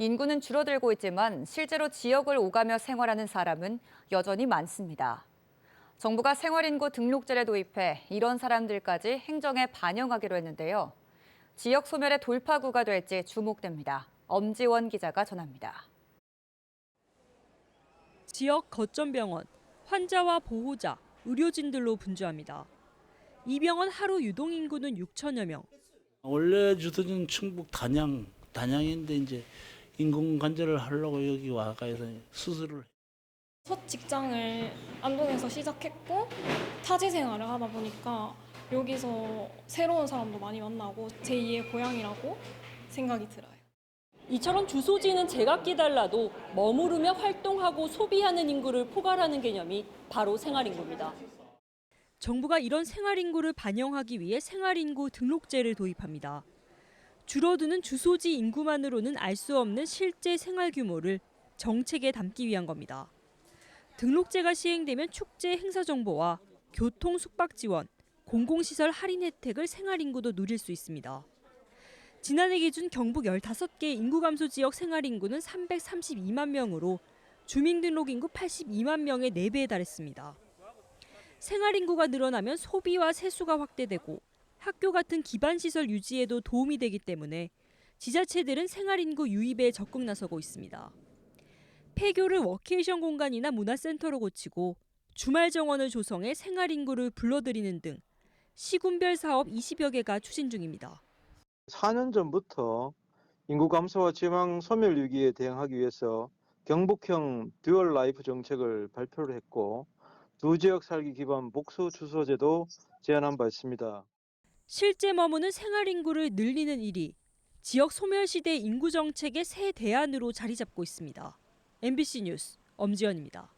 인구는 줄어들고 있지만 실제로 지역을 오가며 생활하는 사람은 여전히 많습니다. 정부가 생활인구 등록제를 도입해 이런 사람들까지 행정에 반영하기로 했는데요. 지역 소멸의 돌파구가 될지 주목됩니다. 엄지원 기자가 전합니다. 지역 거점 병원, 환자와 보호자, 의료진들로 분주합니다. 이 병원 하루 유동 인구는 6천여 명. 원래 주소지는 충북 단양, 단양인데 이제 인공 관절을 하려고 여기 와가서 수술을 첫 직장을 안동에서 시작했고 타지 생활을 하다 보니까 여기서 새로운 사람도 많이 만나고 제2의 고향이라고 생각이 들어요. 이처럼 주소지는 제각기 달라도 머무르며 활동하고 소비하는 인구를 포괄하는 개념이 바로 생활인구입니다. 정부가 이런 생활인구를 반영하기 위해 생활인구 등록제를 도입합니다. 줄어드는 주소지 인구만으로는 알 수 없는 실제 생활 규모를 정책에 담기 위한 겁니다. 등록제가 시행되면 축제 행사 정보와 교통 숙박 지원, 공공시설 할인 혜택을 생활인구도 누릴 수 있습니다. 지난해 기준 경북 15개 인구 감소 지역 생활 인구는 332만 명으로 주민 등록 인구 82만 명의 4배에 달했습니다. 생활 인구가 늘어나면 소비와 세수가 확대되고 학교 같은 기반 시설 유지에도 도움이 되기 때문에 지자체들은 생활 인구 유입에 적극 나서고 있습니다. 폐교를 워케이션 공간이나 문화센터로 고치고 주말 정원을 조성해 생활 인구를 불러들이는 등 시군별 사업 20여 개가 추진 중입니다. 4년 전부터 인구 감소와 지방 소멸 위기에 대응하기 위해서 경북형 듀얼 라이프 정책을 발표를 했고 두 지역 살기 기반 복수 주소제도 제안한 바 있습니다. 실제 머무는 생활 인구를 늘리는 일이 지역 소멸 시대 인구 정책의 새 대안으로 자리 잡고 있습니다. MBC 뉴스 엄지연입니다.